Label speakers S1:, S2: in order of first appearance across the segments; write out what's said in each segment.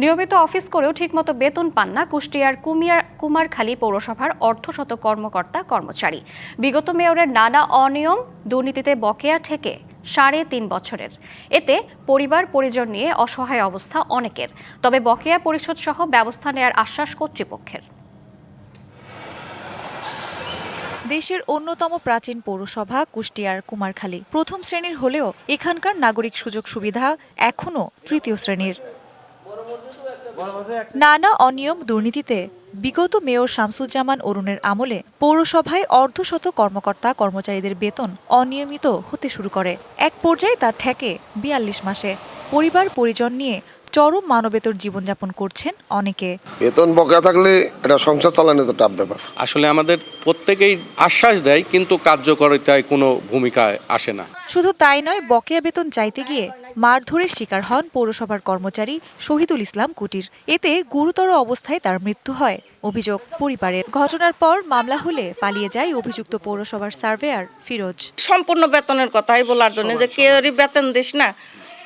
S1: নিয়মিত অফিস করেও ঠিকমতো বেতন পান না কুষ্টিয়ার কুমিয়ার কুমারখালী পৌরসভার অর্ধশত কর্মকর্তা কর্মচারী। বিগত মেয়রের নানা অনিয়ম দুর্নীতিতে বকেয়া থেকে সাড়ে তিন বছরের। এতে পরিবার পরিজন নিয়ে অসহায় অবস্থা অনেকের। তবে বকেয়া পরিশোধ সহ ব্যবস্থা নেয়ার আশ্বাস কর্তৃপক্ষের।
S2: দেশের অন্যতম প্রাচীন পৌরসভা কুষ্টিয়ার কুমারখালী। প্রথম শ্রেণির হলেও এখানকার নাগরিক সুযোগ সুবিধা এখনও তৃতীয় শ্রেণির। নানা অনিয়ম দুর্নীতিতে বিগত মেয়র শামসুজ্জামান অরুণের আমলে পৌরসভায় অর্ধশত কর্মকর্তা কর্মচারীদের বেতন অনিয়মিত হতে শুরু করে। এক পর্যায়ে তা ঠেকে বিয়াল্লিশ মাসে। পরিবার পরিজন নিয়ে চরম মানবেতর জীবনযাপন করছেন অনেকে।
S3: বেতন বকেয়া থাকলে এটা সংসার চালানো তো টাফ ব্যাপার।
S4: আসলে আমাদের প্রত্যেকেই আশ্বাস দেয় কিন্তু কার্যকরিতায় কোনো ভূমিকায় আসে না।
S2: শুধু তাই নয় বকেয়া বেতন চাইতে গিয়ে মারধরের শিকার হন পৌরসভার কর্মচারী শহীদুল ইসলাম কুটির। এতে গুরুতর অবস্থায় তার মৃত্যু হয় অভিযোগ পরিবারের ঘটনার পর মামলা হলে পালিয়ে যায় অভিযুক্ত পৌরসভার সার্ভেয়ার ফিরোজ।
S5: সম্পূর্ণ বেতনের কথাই বলার জন্য যে কেউরই বেতন দিস না।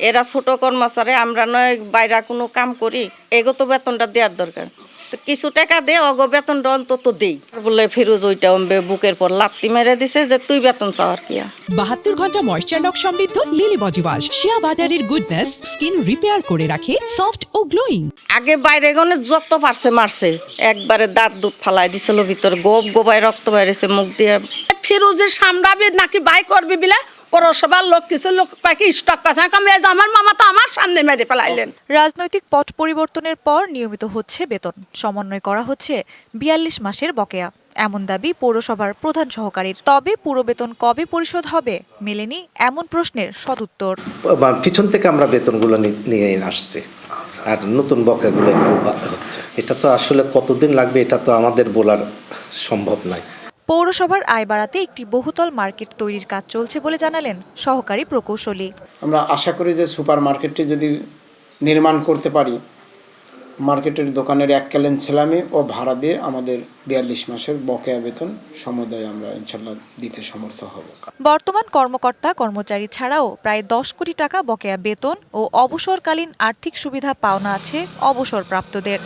S5: এরা ছোট কর্মচারী আমরা নয় বাইরে কোনো কাম করি এগো তো বেতনটা দেওয়ার দরকার। তো কিছু টাকা দে অগ বেতনটা অন্তত দেই। বলে ফিরোজ ওইটা অম্বে বুকের পর লাত্তি মেরে দিছে যে তুই বেতন চাওয়ার কি
S6: বাহাত্তর ঘণ্টা ময়েশ্চার লক সমৃদ্ধ লিলি বডি ওয়াশ শিয়া বাটারের গুডনেস স্কিন রিপেয়ার করে রাখে সফট ও গ্লোয়িং
S5: আগে বাইরে গনে যত পারছে মারছে একবারে দাঁত দুধ ফালাই দিছিল ভিতর গোপ গোবায় রক্ত বাইরেছে মুখ দিয়ে।
S7: ফিরোজের সামরাবি নাকি বাই করবে বিলা? পৌরসভার লোক কিছু লোক কয়েক স্টক কথা কমে আমার মামা তো আমার সামনে মেরে ফেলাইলেন।
S2: রাজনৈতিক পট পরিবর্তনের পর নিয়মিত হচ্ছে বেতন। সমন্বয় করা হচ্ছে বিয়াল্লিশ মাসের বকেয়া। এমন দাবি পৌরসভার প্রধান সহকারীর। তবে পুরো বেতন কবে পরিশোধ হবে মেলেনি এমন প্রশ্নের সদুত্তর।
S8: পিছন থেকে আমরা বেতনগুলো নিয়ে আসছি। আর নতুন বকেগুলো হচ্ছে। এটা তো আসলে কতদিন লাগবে এটা তো আমাদের বলার সম্ভব নয়।
S2: পৌরসভার আয় বাড়াতে একটি বহুতল মার্কেট তৈরির কাজ চলছে বলে জানালেন সহকারী প্রকৌশলী।
S9: আমরা আশা করি যে সুপার মার্কেটটি যদি নির্মাণ করতে পারি মার্কেটের দোকানের এক ক্যালেন ছেলামি ও ভাড়া দিয়ে আমাদের বিয়াল্লিশ মাসের বকেয়া বেতন সমুদায় আমরা ইনশাল্লাহ দিতে সমর্থ হব।
S2: বর্তমান কর্মকর্তা কর্মচারী ছাড়াও প্রায় দশ কোটি টাকা বকেয়া বেতন ও অবসরকালীন আর্থিক সুবিধা পাওনা আছে অবসরপ্রাপ্তদের।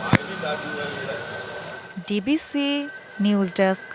S2: DBC news desk.